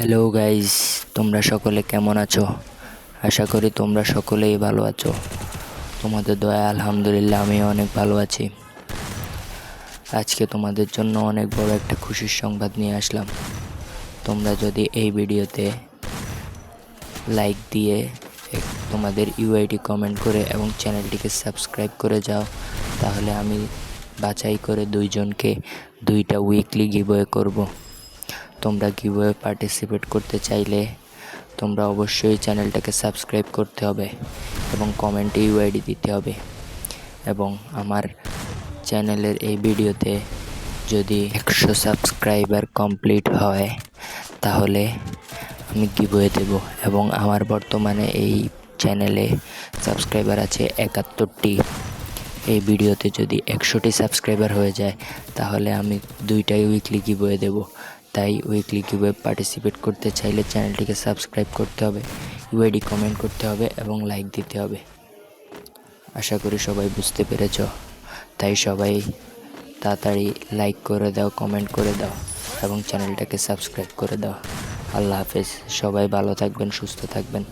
Hello guys তোমরা সকলে কেমন আছো? আশা করি তোমরা সকলেই ভালো আছো। তোমাদের দয়া, আলহামদুলিল্লাহ আমি অনেক ভালো আছি। আজকে তোমাদের জন্য অনেক বড় একটা খুশির সংবাদ নিয়ে আসলাম। তোমরা যদি এই ভিডিওতে লাইক দিয়ে তোমাদের ইউআইডি কমেন্ট করে এবং চ্যানেলটিকে সাবস্ক্রাইব করে যাও, তাহলে আমি বাছাই করে দুইজনকে দুইটা উইকলি গিভওয়ে করব। তোমরা গিভওয়ে পার্টিসিপেট করতে চাইলে তোমরা অবশ্যই চ্যানেলটাকে সাবস্ক্রাইব করতে হবে এবং কমেন্টে ইউআইডি দিতে হবে। এবং আমার চ্যানেলের এই ভিডিওতে যদি একশো সাবস্ক্রাইবার কমপ্লিট হয়, তাহলে আমি গিভওয়ে দেব এবং আমার বর্তমানে এই চ্যানেলে সাবস্ক্রাইবার আছে একাত্তরটি। এই ভিডিওতে যদি একশোটি সাবস্ক্রাইবার হয়ে যায়, তাহলে আমি দুইটাই উইকলি গিভওয়ে দেব। তাই উইকলি কিউবে পার্টিসিপেট করতে চাইলে চ্যানেলটিকে সাবস্ক্রাইব করতে হবে ইউআইডি কমেন্ট করতে হবে এবং লাইক দিতে হবে। আশা করি সবাই বুঝতে পেরেছ। তাই সবাই তাড়াতাড়ি লাইক করে দাও কমেন্ট করে দাও এবং চ্যানেলটাকে সাবস্ক্রাইব করে দাও। আল্লাহ হাফেজ। সবাই ভালো থাকবেন, সুস্থ থাকবেন।